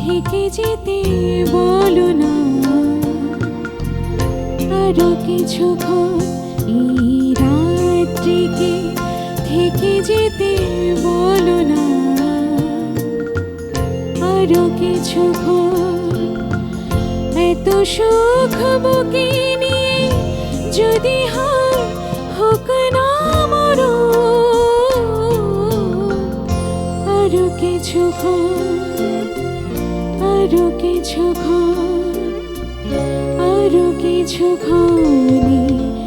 থেকে যেতে বলো না। আরও কিছুক্ষণ এই রাত্রিকে থেকে যেতে বলো না। আরও কিছুক্ষণ এত সুখ বুকে নিয়ে যদি হয় হোক না মরো। আরও কিছুক্ষণ আরও কিছুক্ষণ আরও কিছু রাত্রিকে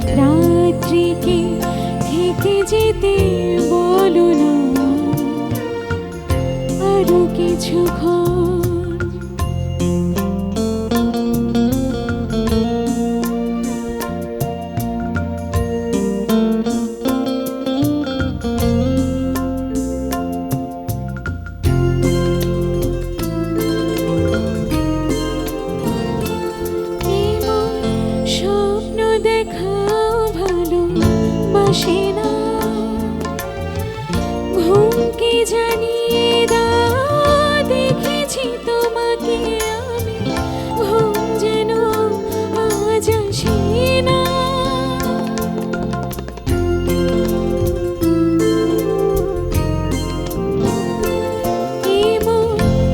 বাসে না। ঘুমকে দাও দেখেছি ঘুম যেন আসে না।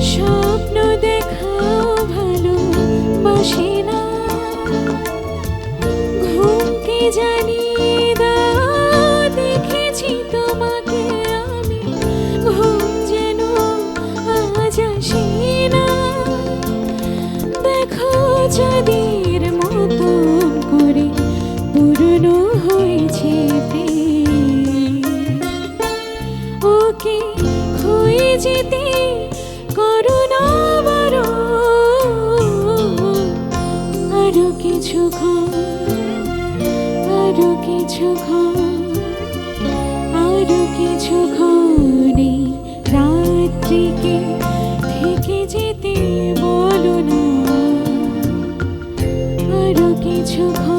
স্বপ্ন না। ঘুমকে জানিয়ে রাত্রিকে থেকে যেতে বলো আরও কিছুক্ষণ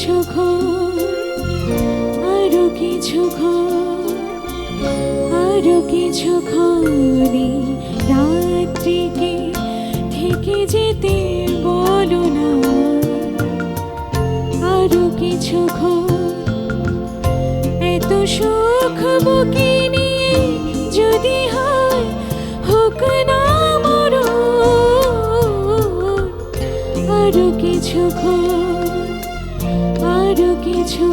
আরও কিছুক্ষণ আরও কিছুক্ষণ আরও কিছুক্ষণে রাত্রিকে যেতে না। আরও এত যদি আরও আরও কিছু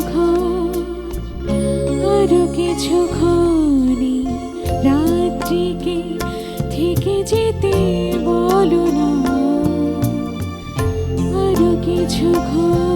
আরও কিছুক্ষণে রাত্রিকে থেকে যেতে বলো না। আরও কিছুক্ষণ